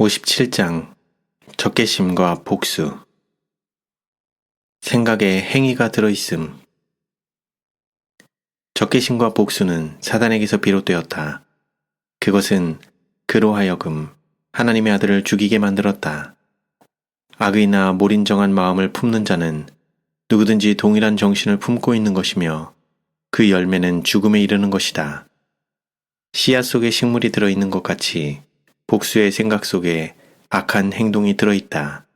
57장 적개심과 복수 생각에 행위가 들어있음 적개심과 복수는 사단에게서 비롯되었다. 그것은 그로 하여금 하나님의 아들을 죽이게 만들었다. 악의나 몰인정한 마음을 품는 자는 누구든지 동일한 정신을 품고 있는 것이며 그 열매는 죽음에 이르는 것이다. 씨앗 속에 식물이 들어있는 것 같이 복수의 생각 속에 악한 행동이 들어있다.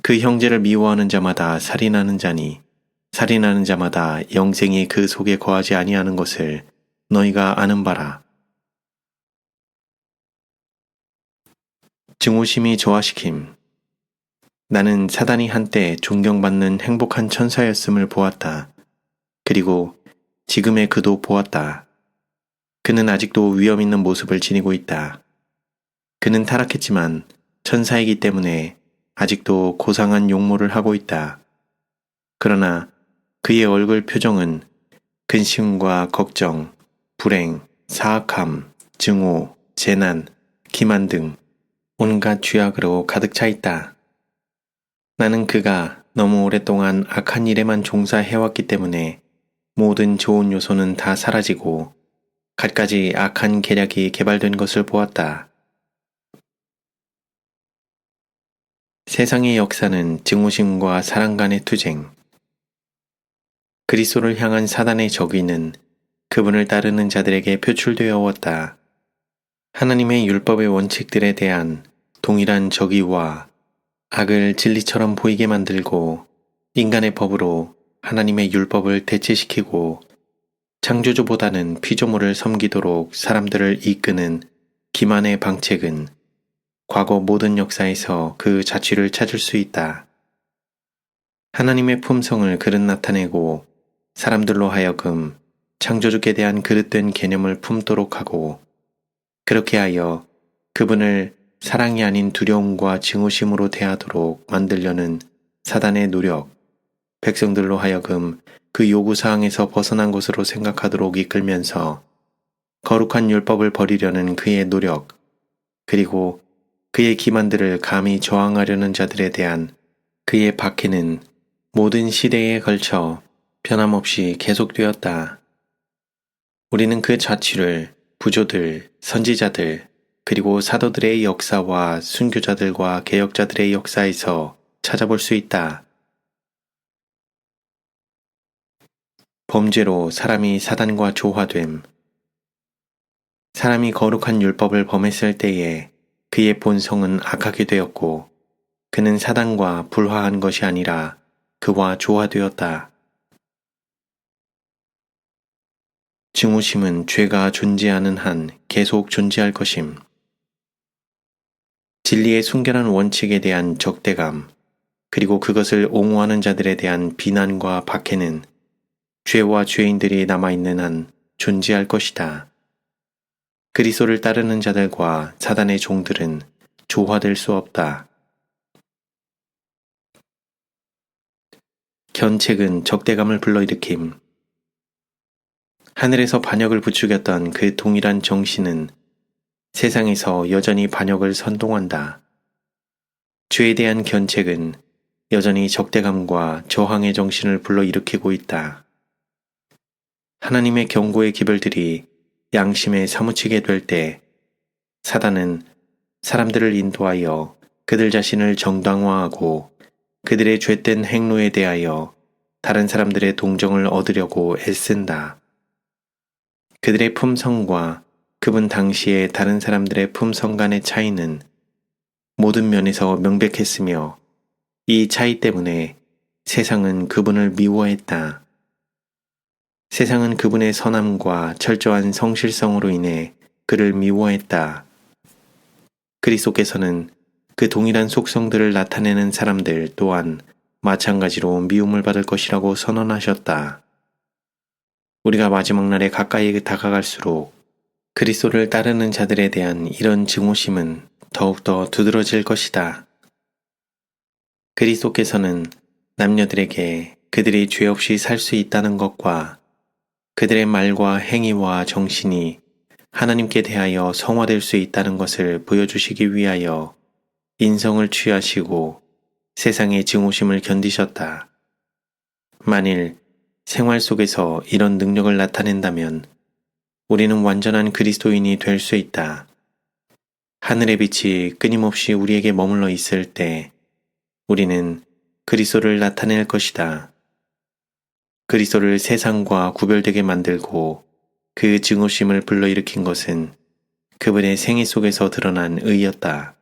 그 형제를 미워하는 자마다 살인하는 자니 살인하는 자마다 영생이 그 속에 거하지 아니하는 것을 너희가 아는 바라. 증오심이 조화시킴. 나는 사단이 한때 존경받는 행복한 천사였음을 보았다. 그리고 지금의 그도 보았다. 그는 아직도 위험 있는 모습을 지니고 있다. 그는 타락했지만 천사이기 때문에 아직도 고상한 용모를 하고 있다. 그러나 그의 얼굴 표정은 근심과 걱정, 불행, 사악함, 증오, 재난, 기만 등 온갖 죄악으로 가득 차 있다. 나는 그가 너무 오랫동안 악한 일에만 종사해왔기 때문에 모든 좋은 요소는 다 사라지고 갖가지 악한 계략이 개발된 것을 보았다. 세상의 역사는 증오심과 사랑 간의 투쟁. 그리스도를 향한 사단의 적의는 그분을 따르는 자들에게 표출되어 왔다. 하나님의 율법의 원칙들에 대한 동일한 적의와 악을 진리처럼 보이게 만들고 인간의 법으로 하나님의 율법을 대체시키고 창조주보다는 피조물을 섬기도록 사람들을 이끄는 기만의 방책은 과거 모든 역사에서 그 자취를 찾을 수 있다. 하나님의 품성을 그릇 나타내고 사람들로 하여금 창조주께 대한 그릇된 개념을 품도록 하고 그렇게 하여 그분을 사랑이 아닌 두려움과 증오심으로 대하도록 만들려는 사단의 노력, 백성들로 하여금 그 요구사항에서 벗어난 것으로 생각하도록 이끌면서 거룩한 율법을 버리려는 그의 노력, 그리고 그의 기만들을 감히 저항하려는 자들에 대한 그의 박해는 모든 시대에 걸쳐 변함없이 계속되었다. 우리는 그 자취를 부조들, 선지자들, 그리고 사도들의 역사와 순교자들과 개혁자들의 역사에서 찾아볼 수 있다. 범죄로 사람이 사단과 조화됨. 사람이 거룩한 율법을 범했을 때에 그의 본성은 악하게 되었고 그는 사단과 불화한 것이 아니라 그와 조화되었다. 증오심은 죄가 존재하는 한 계속 존재할 것임. 진리의 순결한 원칙에 대한 적대감, 그리고 그것을 옹호하는 자들에 대한 비난과 박해는 죄와 죄인들이 남아있는 한 존재할 것이다. 그리스도를 따르는 자들과 사단의 종들은 조화될 수 없다. 견책은 적대감을 불러일으킴. 하늘에서 반역을 부추겼던 그 동일한 정신은 세상에서 여전히 반역을 선동한다. 죄에 대한 견책은 여전히 적대감과 저항의 정신을 불러일으키고 있다. 하나님의 경고의 기별들이 양심에 사무치게 될 때 사단은 사람들을 인도하여 그들 자신을 정당화하고 그들의 죄된 행로에 대하여 다른 사람들의 동정을 얻으려고 애쓴다. 그들의 품성과 그분 당시의 다른 사람들의 품성 간의 차이는 모든 면에서 명백했으며 이 차이 때문에 세상은 그분을 미워했다. 세상은 그분의 선함과 철저한 성실성으로 인해 그를 미워했다. 그리스도께서는 그 동일한 속성들을 나타내는 사람들 또한 마찬가지로 미움을 받을 것이라고 선언하셨다. 우리가 마지막 날에 가까이 다가갈수록 그리스도를 따르는 자들에 대한 이런 증오심은 더욱더 두드러질 것이다. 그리스도께서는 남녀들에게 그들이 죄 없이 살 수 있다는 것과 그들의 말과 행위와 정신이 하나님께 대하여 성화될 수 있다는 것을 보여주시기 위하여 인성을 취하시고 세상의 증오심을 견디셨다. 만일 생활 속에서 이런 능력을 나타낸다면 우리는 완전한 그리스도인이 될 수 있다. 하늘의 빛이 끊임없이 우리에게 머물러 있을 때 우리는 그리스도를 나타낼 것이다. 그리스도를 세상과 구별되게 만들고 그 증오심을 불러일으킨 것은 그분의 생애 속에서 드러난 의였다.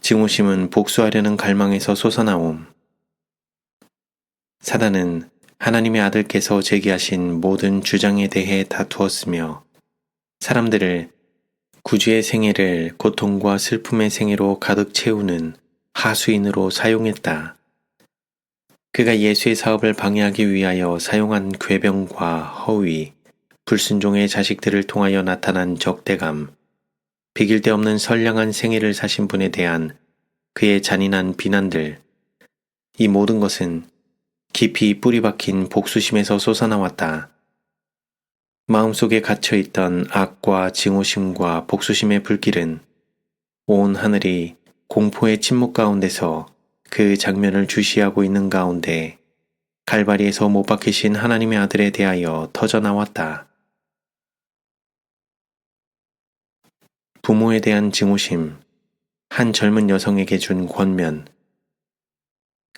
증오심은 복수하려는 갈망에서 솟아나옴. 사단은 하나님의 아들께서 제기하신 모든 주장에 대해 다투었으며 사람들을 구주의 생애를 고통과 슬픔의 생애로 가득 채우는 하수인으로 사용했다. 그가 예수의 사업을 방해하기 위하여 사용한 괴병과 허위, 불순종의 자식들을 통하여 나타난 적대감, 비길 데 없는 선량한 생애를 사신 분에 대한 그의 잔인한 비난들, 이 모든 것은 깊이 뿌리 박힌 복수심에서 솟아나왔다. 마음속에 갇혀 있던 악과 증오심과 복수심의 불길은 온 하늘이 공포의 침묵 가운데서 그 장면을 주시하고 있는 가운데 갈바리에서 못 박히신 하나님의 아들에 대하여 터져 나왔다. 부모에 대한 증오심, 한 젊은 여성에게 준 권면.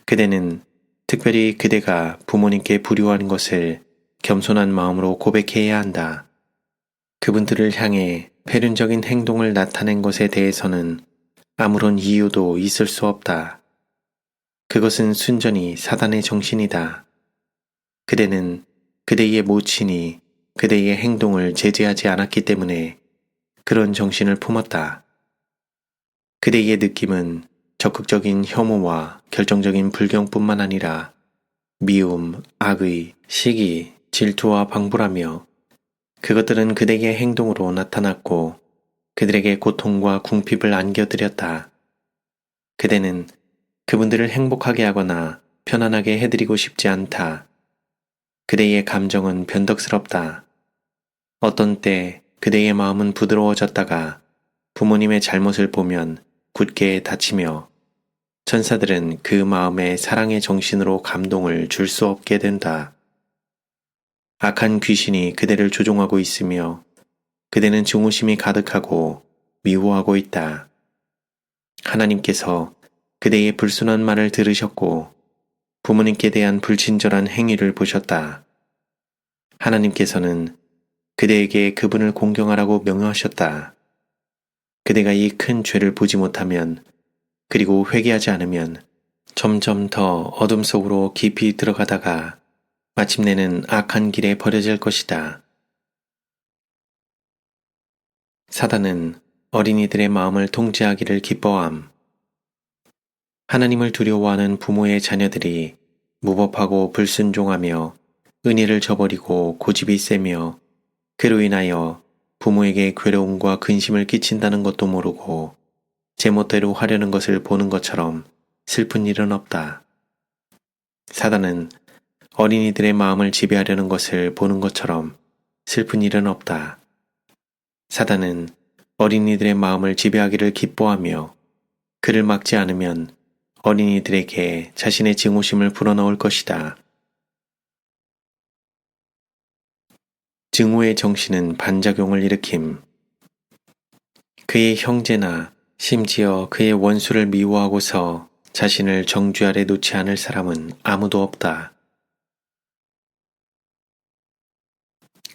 그대는 특별히 그대가 부모님께 불효한 것을 겸손한 마음으로 고백해야 한다. 그분들을 향해 폐륜적인 행동을 나타낸 것에 대해서는 아무런 이유도 있을 수 없다. 그것은 순전히 사단의 정신이다. 그대는 그대의 모친이 그대의 행동을 제재하지 않았기 때문에 그런 정신을 품었다. 그대의 느낌은 적극적인 혐오와 결정적인 불경뿐만 아니라 미움, 악의, 시기, 질투와 방불하며 그것들은 그대의 행동으로 나타났고 그들에게 고통과 궁핍을 안겨드렸다. 그대는 그분들을 행복하게 하거나 편안하게 해드리고 싶지 않다. 그대의 감정은 변덕스럽다. 어떤 때 그대의 마음은 부드러워졌다가 부모님의 잘못을 보면 굳게 다치며 천사들은 그 마음에 사랑의 정신으로 감동을 줄 수 없게 된다. 악한 귀신이 그대를 조종하고 있으며 그대는 증오심이 가득하고 미워하고 있다. 하나님께서 그대의 불순한 말을 들으셨고 부모님께 대한 불친절한 행위를 보셨다. 하나님께서는 그대에게 그분을 공경하라고 명령하셨다. 그대가 이 큰 죄를 보지 못하면 그리고 회개하지 않으면 점점 더 어둠 속으로 깊이 들어가다가 마침내는 악한 길에 버려질 것이다. 사단은 어린이들의 마음을 통제하기를 기뻐함. 하나님을 두려워하는 부모의 자녀들이 무법하고 불순종하며 은혜를 저버리고 고집이 세며 그로 인하여 부모에게 괴로움과 근심을 끼친다는 것도 모르고 제멋대로 하려는 것을 보는 것처럼 슬픈 일은 없다. 사단은 어린이들의 마음을 지배하려는 것을 보는 것처럼 슬픈 일은 없다. 사단은 어린이들의 마음을 지배하기를 기뻐하며 그를 막지 않으면 어린이들에게 자신의 증오심을 불어넣을 것이다. 증오의 정신은 반작용을 일으킴. 그의 형제나 심지어 그의 원수를 미워하고서 자신을 정죄 아래 놓지 않을 사람은 아무도 없다.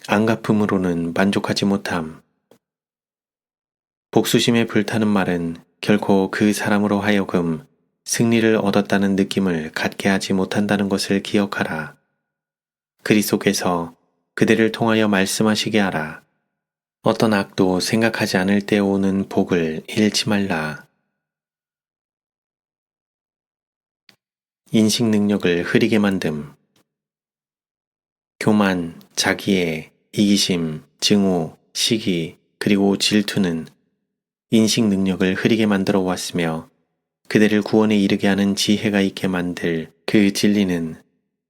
안 갚음으로는 만족하지 못함. 복수심에 불타는 말은 결코 그 사람으로 하여금 승리를 얻었다는 느낌을 갖게 하지 못한다는 것을 기억하라. 그리 속에서 그대를 통하여 말씀하시게 하라. 어떤 악도 생각하지 않을 때 오는 복을 잃지 말라. 인식 능력을 흐리게 만듦. 교만, 자기애, 이기심, 증오, 시기, 그리고 질투는 인식 능력을 흐리게 만들어 왔으며 그대를 구원에 이르게 하는 지혜가 있게 만들 그 진리는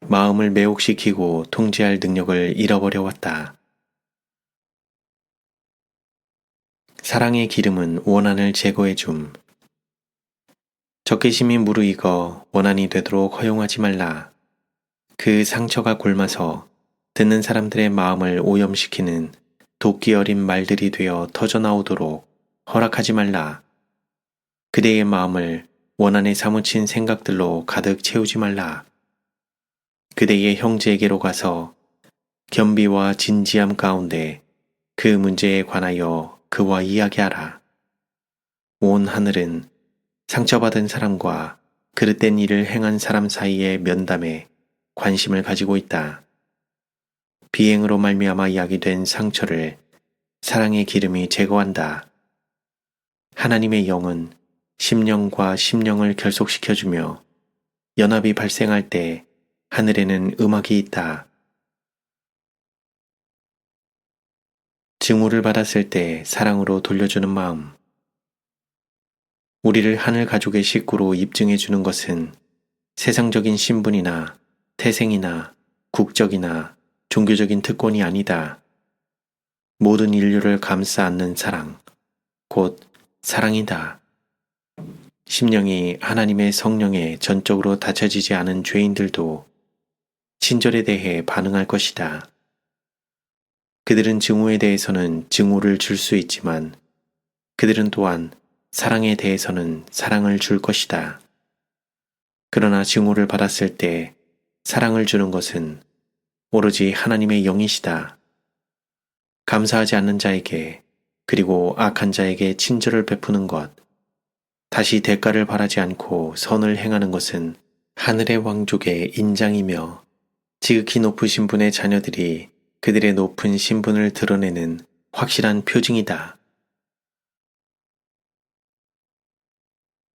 마음을 매혹시키고 통제할 능력을 잃어버려 왔다. 사랑의 기름은 원한을 제거해 줌. 적개심이 무르익어 원한이 되도록 허용하지 말라. 그 상처가 곪아서 듣는 사람들의 마음을 오염시키는 도끼 어린 말들이 되어 터져나오도록 허락하지 말라. 그대의 마음을 원한에 사무친 생각들로 가득 채우지 말라. 그대의 형제에게로 가서 겸비와 진지함 가운데 그 문제에 관하여 그와 이야기하라. 온 하늘은 상처받은 사람과 그릇된 일을 행한 사람 사이의 면담에 관심을 가지고 있다. 비행으로 말미암아 야기된 상처를 사랑의 기름이 제거한다. 하나님의 영은 심령과 심령을 결속시켜주며 연합이 발생할 때 하늘에는 음악이 있다. 증오를 받았을 때 사랑으로 돌려주는 마음. 우리를 하늘 가족의 식구로 입증해 주는 것은 세상적인 신분이나 태생이나 국적이나 종교적인 특권이 아니다. 모든 인류를 감싸 안는 사랑, 곧 사랑이다. 심령이 하나님의 성령에 전적으로 닫혀지지 않은 죄인들도 친절에 대해 반응할 것이다. 그들은 증오에 대해서는 증오를 줄 수 있지만 그들은 또한 사랑에 대해서는 사랑을 줄 것이다. 그러나 증오를 받았을 때 사랑을 주는 것은 오로지 하나님의 영이시다. 감사하지 않는 자에게 그리고 악한 자에게 친절을 베푸는 것, 다시 대가를 바라지 않고 선을 행하는 것은 하늘의 왕족의 인장이며 지극히 높으신 분의 자녀들이 그들의 높은 신분을 드러내는 확실한 표징이다.